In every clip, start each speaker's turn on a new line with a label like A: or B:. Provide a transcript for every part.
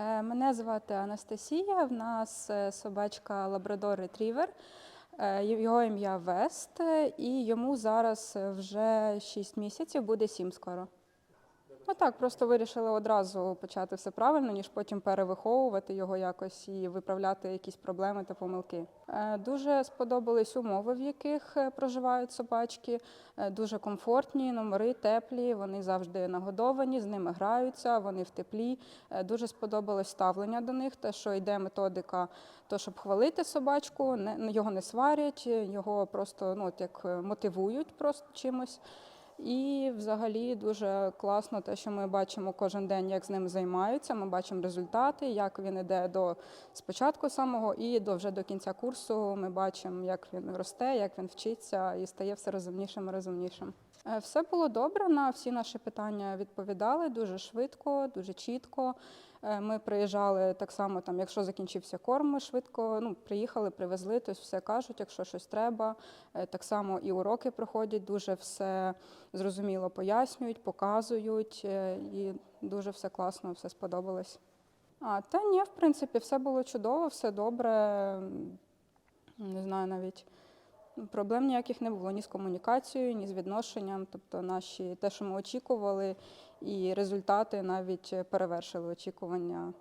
A: Е, Мене звати Анастасія. В нас е, собачка Лабрадор Ретрівер. Його ім'я Вест, е, і йому зараз вже 6 місяців, буде 7 скоро. Ну так, просто вирішили одразу почати все правильно, ніж потім перевиховувати його якось і виправляти якісь проблеми та помилки. Е, Дуже сподобались умови, в яких е, проживають собачки. Е, Дуже комфортні, номери теплі, вони завжди нагодовані, з ними граються, вони в теплі. Дуже сподобалось ставлення до них, те, що йде методика, то щоб хвалити собачку, його не сварять, його просто ну от як мотивують просто чимось. І взагалі дуже класно те, що ми бачимо кожен день, як з ним займаються. Ми бачимо результати, як він іде до спочатку самого і до вже до кінця курсу. Ми бачимо, як він росте, як він вчиться і стає все розумнішим і розумнішим. Е, Все було добре. На всі наші питання відповідали дуже швидко, дуже чітко. Е, Ми приїжджали так само, там, якщо закінчився корм, ми швидко ну, приїхали, привезли, тобто все кажуть, якщо щось треба. Е, Так само і уроки проходять, дуже все зрозуміло пояснюють, показують, і дуже все класно, все сподобалось. А, та ні, в принципі, все було чудово, все добре. Не знаю навіть. Проблем ніяких не було ні з комунікацією, ні з відношенням. Тобто наші те, що ми очікували, і результати навіть перевершили очікування.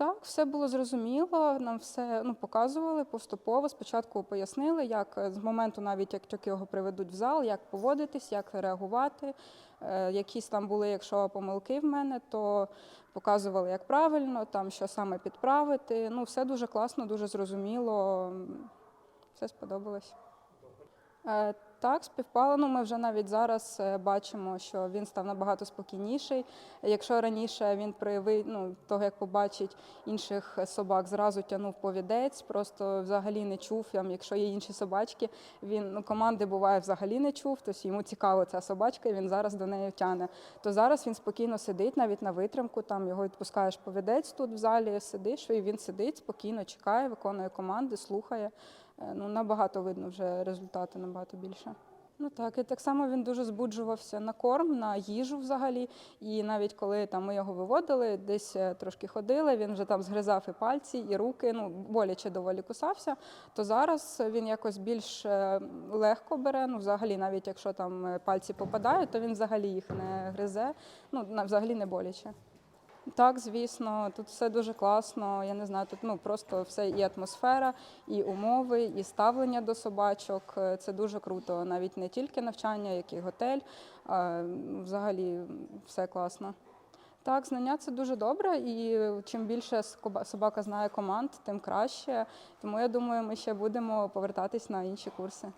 A: Так, все було зрозуміло. Нам все ну, показували поступово. Спочатку пояснили, як е, з моменту, навіть як тільки його приведуть в зал, як поводитись, як реагувати. Е, Якісь там були, якщо помилки в мене, то показували, як правильно, там що саме підправити. Ну, все дуже класно, дуже зрозуміло. Все сподобалось. Е, Так, співпало. Ну, ми вже навіть зараз е, бачимо, що він став набагато спокійніший. Якщо раніше він проявив ну, того, як побачить інших собак, зразу тягнув повідець, просто взагалі не чув. Якщо є інші собачки, він ну, команди буває взагалі не чув, тобто йому цікаво ця собачка, і він зараз до неї тягне. То зараз він спокійно сидить, навіть на витримку, там його відпускаєш повідець тут в залі, сидиш, і він сидить, спокійно чекає, виконує команди, слухає. Е, Ну, набагато видно вже результати, набагато більше. Ну так, і так само він дуже збуджувався на корм, на їжу взагалі. І навіть коли там ми його виводили, десь е, трошки ходили, він вже там згризав і пальці, і руки, ну боляче доволі кусався. То зараз він якось більш е, легко бере. Ну, взагалі, навіть якщо там пальці попадають, то він взагалі їх не гризе. Ну, взагалі не боляче. Так, звісно, тут все дуже класно. Я не знаю, тут ну просто все і атмосфера, і умови, і ставлення до собачок. Е, Це дуже круто. Навіть не тільки навчання, як і готель. а, Взагалі все класно. Так, знання це дуже добре, і чим більше собака знає команд, тим краще. Тому я думаю, ми ще будемо повертатись на інші курси.